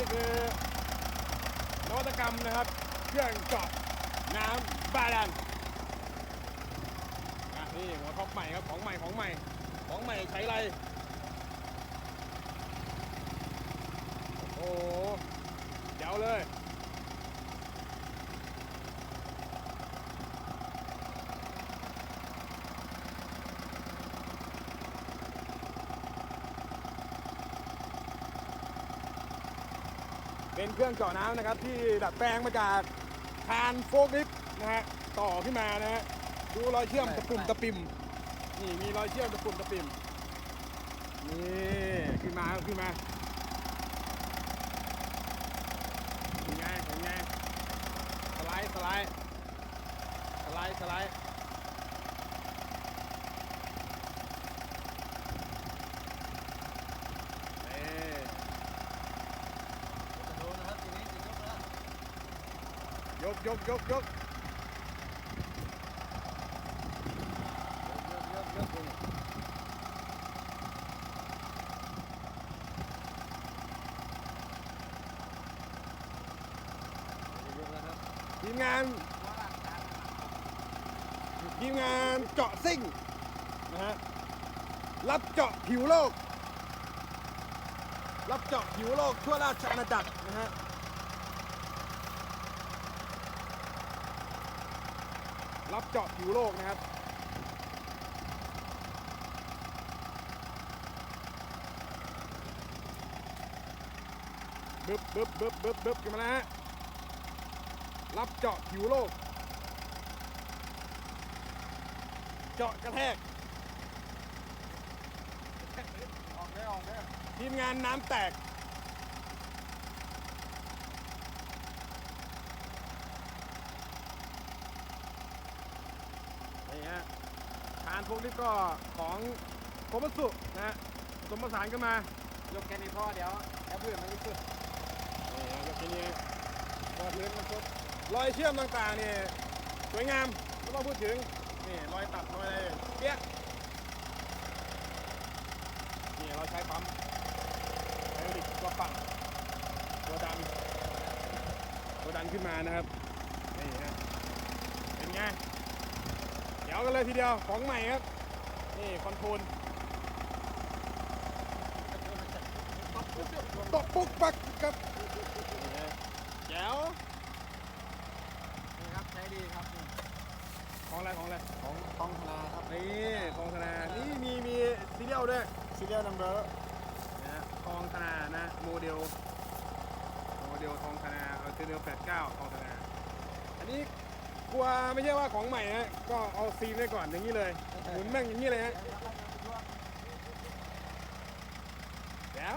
นี่คือนวัตกรรมนะครับ เครื่องเจาะน้ำบาดาลนะนี่หัวท็อปใหม่ครับของใหม่ของใหม่ของใหม่ใช้ไรโอ้โหเดี๋ยวเลย เป็นเครื่องเจาะน้ำนะครับ ที่ดัดแปลงมาจากคานโฟกลิฟต์นะฮะต่อขึ้นมานะฮะดูรอยเชื่อมตะปุ่มตะปิ่มนี่มีรอยเชื่อมตะปุ่มตะปิ่มนี่ขึ้นมาครับขึ้นมาเป็นไงเป็นไงสไลด์สไลด์สไลด์สไลด์เอ้ จะโดนนะครับทีนี้จะยกแล้ว ยกยกยกยกยกยกยกทีมงานทีมงานเจาะซิ่งนะฮะรับเจาะผิวโลก รับเจาะผิวโลกทั่วราชอาณาจักรนะฮะ รับเจาะผิวโลกนะครับ บึบบึบบึบบึบบึบกันมาแล้วฮะ รับเจาะผิวโลก เจาะกระแทก ออกได้ออกได้ทีมงานน้ำแตก นี่ฮะทานพวกนี้ก็ของโคมัตสุนะฮะผสมผสานกันมายกแค่นี้พอเดี๋ยวแล้วเพื่อนมันรู้สึกนี่ฮะก็ทีนี้ก็พื้นมันสุดรอยเชื่อมต่างๆนี่สวยงามไม่ต้องพูดถึงนี่รอยตัดรอยอะไรเปี้ยะนี่เราใช้ปั๊มไฮดรอลิกตัวปั่นตัวดันตัวดันขึ้นมานะครับนี่ฮะเป็นไงเดี๋ย วกันเลยทีเดียวของใหม่ครับ นี่คอนโทรลตบปุ๊กปักครับนี่ฮะแจ๋วนี่ครับใช้ดีครับนี่ของอะไรของอะไรของทองธนาครับนี่ทองธนานี่มีมีซีเรียลด้วยซีเรียลนัมเบอร์นะฮะทองธนานะโมเดลโมเดลทองธนาเอาซีเรียล89ทองธนาอันนี้ กลัวไม่ใช่ว่าของใหม่นะก็เอาซีนไว้ก่อนอย่างนี้เลยหมุนแม่งอย่างนี้เลยฮะแล้วแล้ว